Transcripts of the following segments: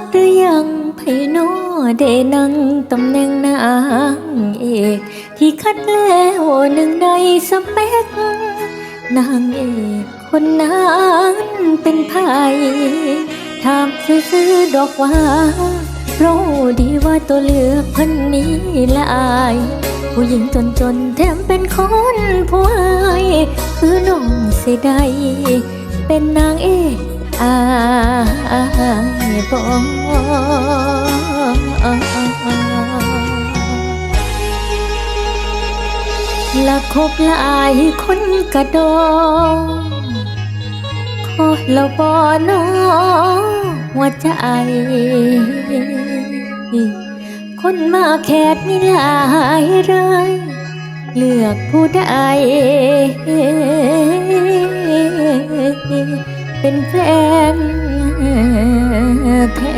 ดหรือยังไพโนได้นั่งตำแหน่งนางเอก ที่คัดแล้วหนึ่งในสเปกนางเอกคนนั้นเป็นไผถามซื้อดอกว่ารู้ดีว่าตัวเลือกเพันนี้ละอาย ผู้หญิงจนจนๆแถมเป็นคนผู้อาย คือน้องเสียดายเป็นนางเอก อายบอละคบหลายคนกระโดงขอละบอนอหัวใจ คนมาแคดมีหลายรายเลือกผู้ใด เป็นแฟนแท้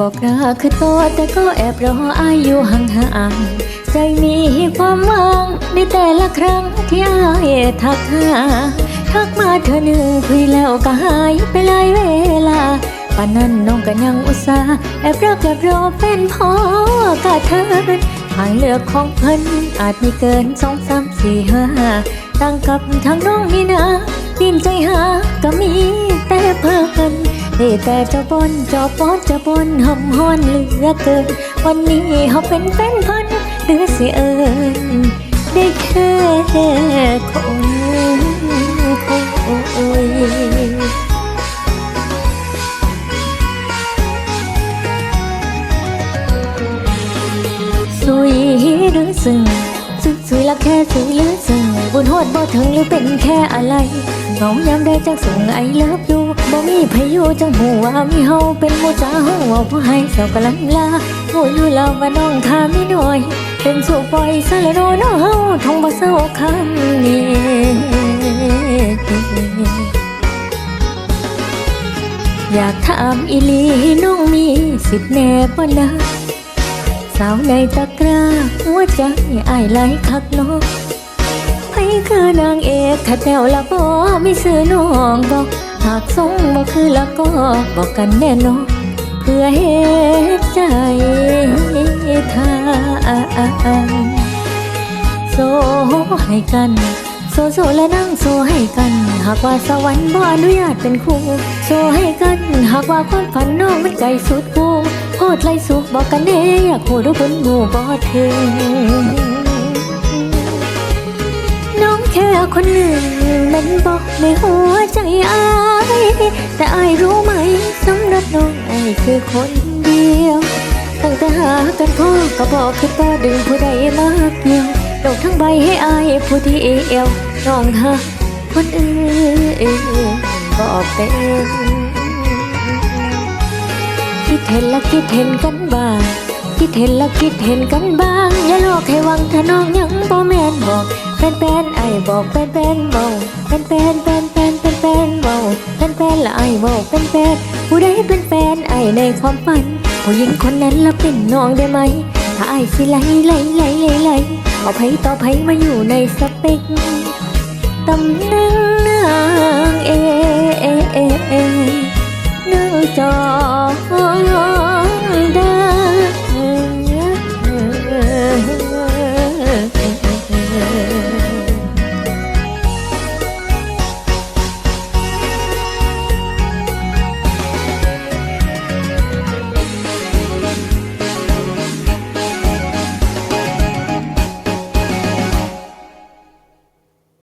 บอกรักคือตัวแต่ก็แอบรออายอยู่ห่างๆใจมีความหวังในแต่ละครั้งที่อายทักหาทักมาเธอหนึ่งคุยแล้วก็หายไปหลายเวลาป่านนั้นน้องก็ยังอุตส่าห์แอบรักแอบรอเป็นพอกะเธอทางเลือกของเพิ่นอาจมีเกินสองสามสี่ห้าตั้งกับทางน้องนี่นะปีนใจหาก็มีแต่เพิ่น ได้แต่เจะบนเจะปอดเจะบนหอมหอนเหลือเกิน วันนี้เขาเป็นแฟนพันหรือสิเอิญได้แค่คนคุยสุยหรือซึ้ง สุดสุยละแค่สุยหรือซึ้งบุญโหดบ่ถึงหรือเป็นแค่อะไรเงายามได้จากส่งไอเลิฟยูบ่มีพายุจังหัวามีเฮาเป็นหมู่จ้าหัวผู้ให้เสากะลันลาโง่อยู่แล้วว่าน้องทามีหน่อย เป็นสุปล่อยซะแล้วเนน้องเฮาท่องบ่เศร้าคำนี้อยากถามอีลีน้องมีสิทธิ์แน่บ่นะ สาวในตะกร้าหัวใจอ้ายไหลคักน้องไผคือนางเอกถ้าแต้วละบ่มีซื้อน้องบอกหากทรงบ่คือละก็บอกกันแน่นอนเพื่อเฮ็ดใจทางโซให้กันโซโซและนั่งโซให้กัน หากว่าสวรรค์บ่อนุญาตเป็นคู่โซให้กัน หากว่าความฝันน้องมันไกลสุดกู โคตรไรสุขบอกกันเน่อยากโคตรบนหมู่บ่ถึงน้องแค่คนหนึ่งมันบอกในหัวใจอายแต่อายรู้ไหมสำหรับน้องอายคือคนเดียว ตั้งแต่หากันพ่อก็บอกคือป้าดึงผู้ใดมาเกี่ยวดอกทั้งใบให้อายผู้ที่เอวน้องหาคนอื่นบอกเป็น คิดเห็นและคิดเห็นกันบ้าง คิดเห็นและคิดเห็นกันบ้าง อย่าหลอกให้วังถ้าน้องยังบ่แม่นบอกเป็นเป็นไอบอกเป็นเป็นเบาเป็นเป็นเป็นเป็นเป็นเป็นเบาเป็นเป็นละไอบอกเป็นเป็นผู้ใดเป็นแฟนไอในความฝันผู้หญิงคนนั้นละเป็นน้องได้ไหมถ้าไอสิไล่ไล่ไล่ไล่ไล่เอาไผต่อไผมาอยู่ในสเปกตำแหน่งนางเอเอเอเอนั่งจอ